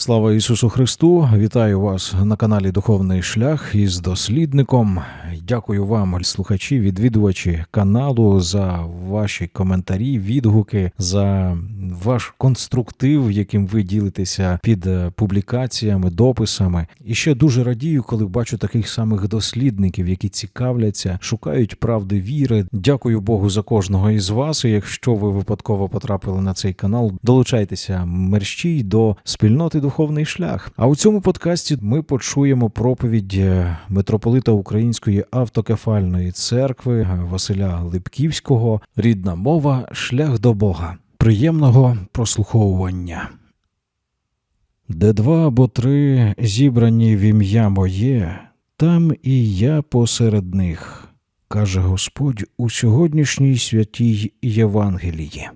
Слава Ісусу Христу! Вітаю вас на каналі Духовний Шлях із дослідником. Дякую вам, слухачі, відвідувачі каналу, за ваші коментарі, відгуки, за ваш конструктив, яким ви ділитеся під е, публікаціями, дописами. І ще дуже радію, коли бачу таких самих дослідників, які цікавляться, шукають правди віри. Дякую Богу за кожного із вас. І якщо ви випадково потрапили на цей канал, долучайтеся мерщій до спільноти Духовний шлях. А у цьому подкасті ми почуємо проповідь е, митрополита Української автокефальної церкви Василя Липківського Рідна мова шлях до Бога. Приємного прослуховування. Де два або три зібрані в ім'я моє, там і я посеред них, каже Господь у сьогоднішній святій Євангелії.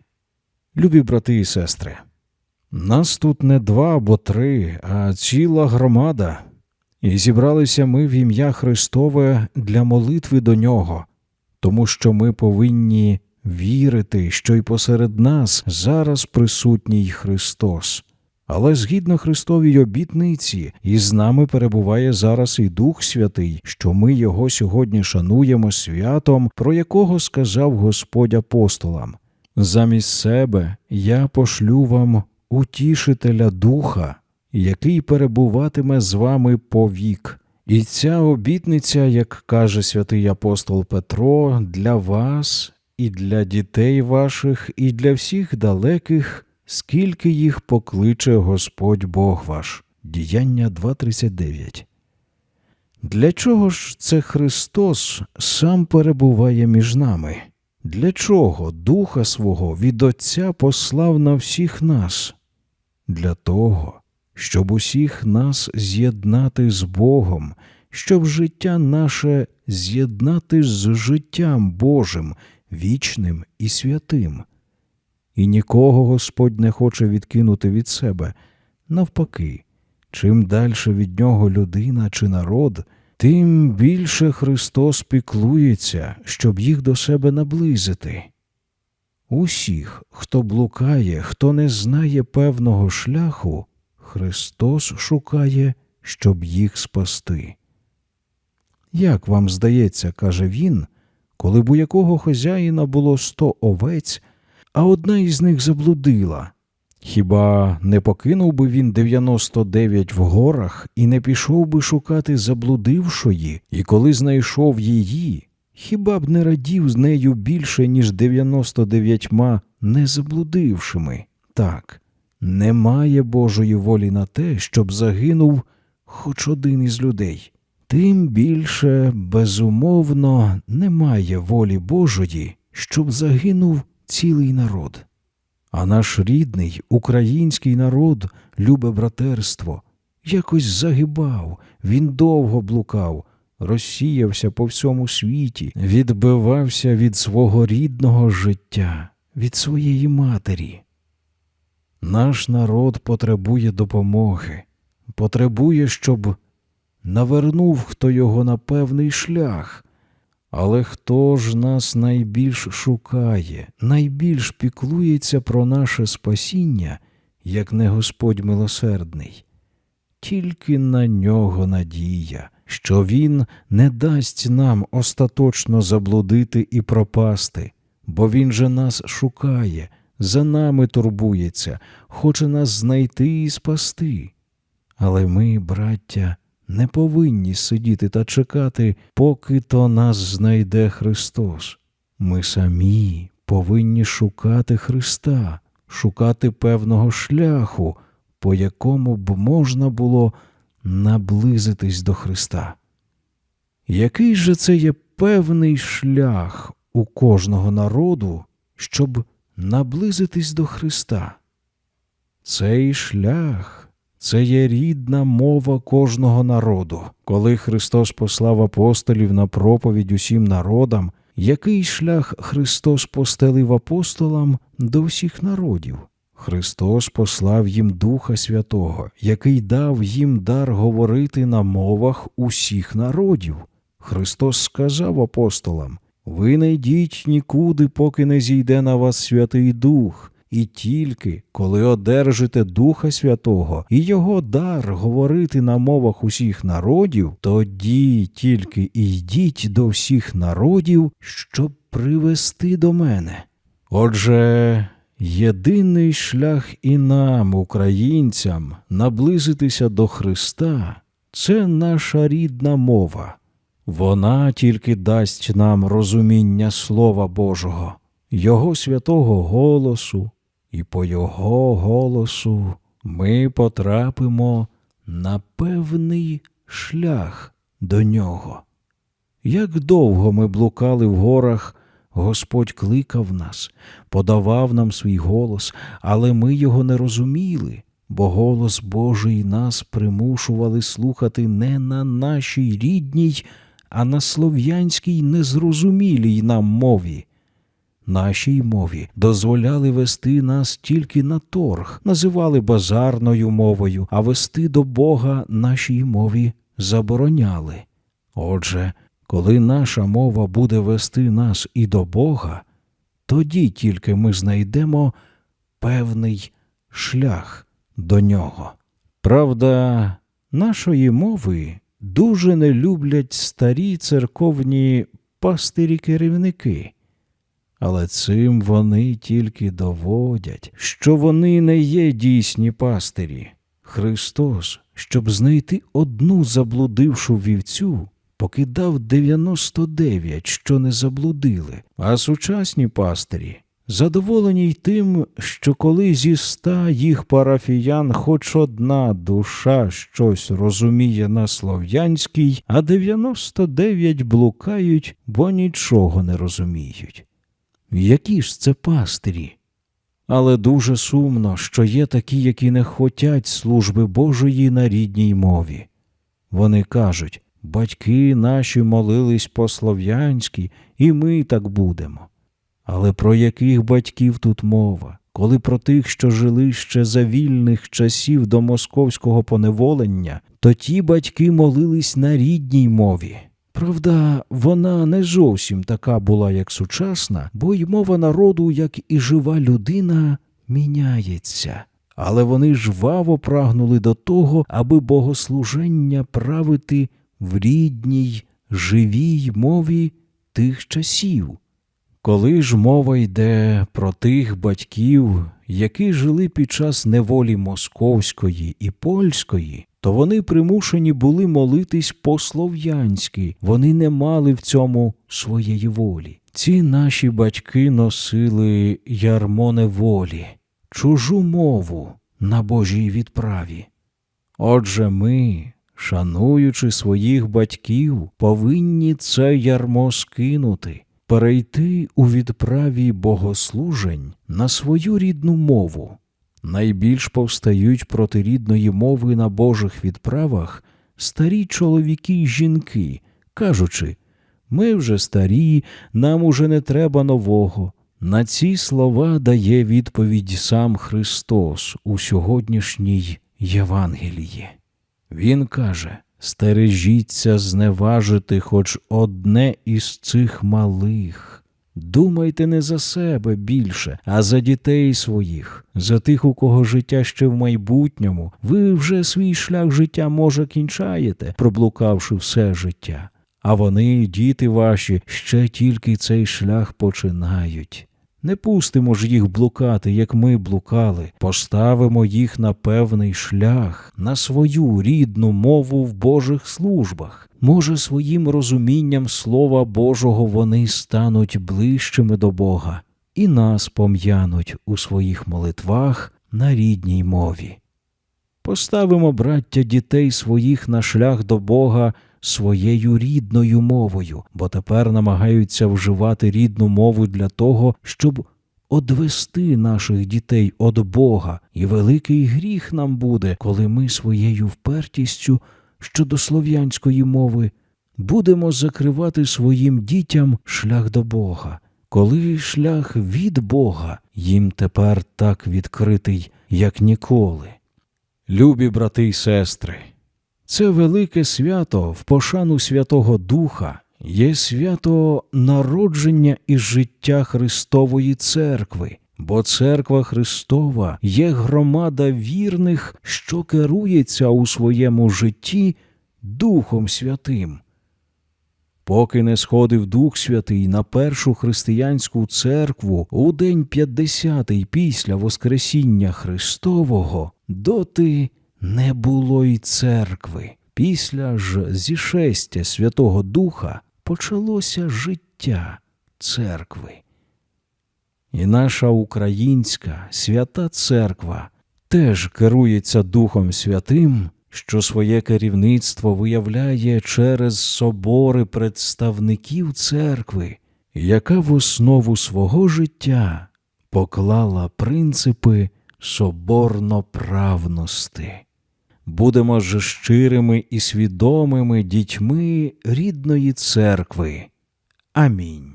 Любі брати і сестри, нас тут не два або три, а ціла громада, і зібралися ми в ім'я Христове для молитви до нього, тому що ми повинні вірити, що й посеред нас зараз присутній Христос. Але згідно Христовій обітниці, із нами перебуває зараз і Дух Святий, що ми його сьогодні шануємо святом, про якого сказав Господь апостолам. Замість себе я пошлю вам утішителя Духа, який перебуватиме з вами повік. І ця обітниця, як каже святий апостол Петро, для вас і для дітей ваших, і для всіх далеких, скільки їх покличе Господь Бог ваш. Діяння 2.39. Для чого ж це Христос сам перебуває між нами? Для чого Духа свого від Отця послав на всіх нас? Для того, щоб усіх нас з'єднати з Богом, щоб життя наше з'єднати з життям Божим, вічним і святим. І нікого Господь не хоче відкинути від себе. Навпаки, чим дальше від нього людина чи народ, тим більше Христос піклується, щоб їх до себе наблизити. Усіх, хто блукає, хто не знає певного шляху, Христос шукає, щоб їх спасти. Як вам здається, каже він, коли б у якого хазяїна було сто овець, а одна із них заблудила. Хіба не покинув би він 99 в горах і не пішов би шукати заблудившої, і коли знайшов її, хіба б не радів з нею більше, ніж 99 не заблудившими? Так, немає Божої волі на те, щоб загинув хоч один із людей. Тим більше, безумовно, немає волі Божої, щоб загинув цілий народ. А наш рідний український народ, любе братерство, якось загибав, він довго блукав, розсіявся по всьому світі, відбивався від свого рідного життя, від своєї матері. Наш народ потребує допомоги, потребує, щоб навернув хто його на певний шлях. Але хто ж нас найбільш шукає, найбільш піклується про наше спасіння, як не Господь милосердний? Тільки на нього надія, що Він не дасть нам остаточно заблудити і пропасти, бо Він же нас шукає, за нами турбується, хоче нас знайти і спасти. Але ми, браття, не повинні сидіти та чекати, поки то нас знайде Христос. Ми самі повинні шукати Христа, шукати певного шляху, по якому б можна було наблизитись до Христа. Який же це є певний шлях у кожного народу, щоб наблизитись до Христа? Цей шлях це є рідна мова кожного народу. Коли Христос послав апостолів на проповідь усім народам, який шлях Христос постелив апостолам до всіх народів? Христос послав їм Духа Святого, який дав їм дар говорити на мовах усіх народів. Христос сказав апостолам: Ви не йдіть нікуди, поки не зійде на вас Святий Дух, І тільки коли одержите Духа Святого і його дар говорити на мовах усіх народів, тоді тільки йдіть до всіх народів, щоб привести до мене. Отже, єдиний шлях і нам, українцям, наблизитися до Христа це наша рідна мова. Вона тільки дасть нам розуміння Слова Божого, Його святого голосу, і по Його голосу ми потрапимо на певний шлях до нього. Як довго ми блукали в горах, Господь кликав нас, подавав нам свій голос, але ми його не розуміли, бо голос Божий нас примушували слухати не на нашій рідній, а на слов'янській незрозумілій нам мові. Нашій мові дозволяли вести нас тільки на торг, називали базарною мовою, а вести до Бога нашій мові забороняли. Отже, коли наша мова буде вести нас і до Бога, тоді тільки ми знайдемо певний шлях до нього. Правда, нашої мови дуже не люблять старі церковні пастирі-керівники. Але цим вони тільки доводять, що вони не є дійсні пастирі. Христос, щоб знайти одну заблудившу вівцю, покидав 99, що не заблудили, а сучасні пастирі задоволені й тим, що коли зі ста їх парафіян хоч одна душа щось розуміє на слов'янській, а 99 блукають, бо нічого не розуміють. Які ж це пастирі? Але дуже сумно, що є такі, які не хотять служби Божої на рідній мові. Вони кажуть, батьки наші молились по-слов'янськи, і ми так будемо. Але про яких батьків тут мова, коли про тих, що жили ще за вільних часів до московського поневолення, то ті батьки молились на рідній мові. Правда, вона не зовсім така була, як сучасна, бо й мова народу, як і жива людина, міняється. Але вони жваво прагнули до того, аби богослуження правити в рідній, живій мові тих часів. Коли ж мова йде про тих батьків, які жили під час неволі московської і польської, то вони примушені були молитись по-слов'янськи, вони не мали в цьому своєї волі. Ці наші батьки носили ярмо неволі, чужу мову на Божій відправі. Отже, ми, шануючи своїх батьків, повинні це ярмо скинути, перейти у відправі богослужень на свою рідну мову. Найбільш повстають проти рідної мови на Божих відправах старі чоловіки й жінки, кажучи ми вже старі, нам уже не треба нового. На ці слова дає відповідь сам Христос у сьогоднішній Євангелії. Він каже Стережіться зневажити хоч одне із цих малих. Думайте не за себе більше, а за дітей своїх, за тих, у кого життя ще в майбутньому. Ви вже свій шлях життя, може, кінчаєте, проблукавши все життя. А вони, діти ваші, ще тільки цей шлях починають. Не пустимо ж їх блукати, як ми блукали, поставимо їх на певний шлях, на свою рідну мову в Божих службах. Може, своїм розумінням Слова Божого вони стануть ближчими до Бога і нас пом'януть у своїх молитвах на рідній мові. Поставимо, браття, дітей своїх на шлях до Бога своєю рідною мовою, бо тепер намагаються вживати рідну мову для того, щоб одвести наших дітей від Бога, і великий гріх нам буде, коли ми своєю впертістю щодо слов'янської мови будемо закривати своїм дітям шлях до Бога, коли шлях від Бога їм тепер так відкритий, як ніколи. Любі брати й сестри, це велике свято в пошану Святого Духа є свято народження і життя Христової Церкви, Бо церква Христова є громада вірних, що керується у своєму житті Духом Святим. Поки не сходив Дух Святий на першу християнську церкву у день п'ятдесятий після Воскресіння Христового, доти не було й церкви. Після ж зішестя Святого Духа почалося життя церкви. І наша українська свята церква теж керується Духом Святим, що своє керівництво виявляє через собори представників церкви, яка в основу свого життя поклала принципи соборноправності. Будемо ж щирими і свідомими дітьми рідної церкви. Амінь.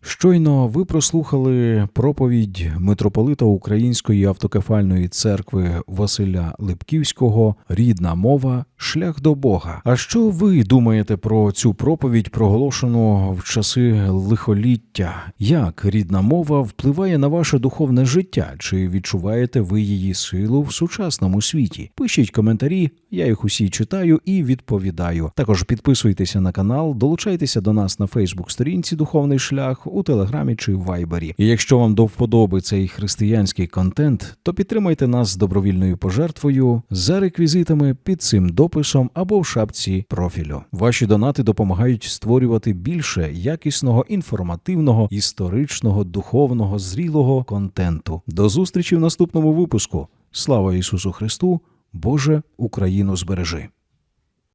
Щойно ви прослухали проповідь митрополита Української автокефальної церкви Василя Липківського Рідна мова шлях до Бога. А що ви думаєте про цю проповідь, проголошену в часи лихоліття? Як рідна мова впливає на ваше духовне життя? Чи відчуваєте ви її силу в сучасному світі? Пишіть коментарі, я їх усі читаю і відповідаю. Також підписуйтеся на канал, долучайтеся до нас на Фейсбук-сторінці Духовний шлях у Телеграмі чи Вайбері. І якщо вам до вподоби цей християнський контент, то підтримайте нас добровільною пожертвою за реквізитами під цим дописом або в шапці профілю. Ваші донати допомагають створювати більше якісного, інформативного, історичного, духовного, зрілого контенту. До зустрічі в наступному випуску. Слава Ісусу Христу! Боже, Україну збережи!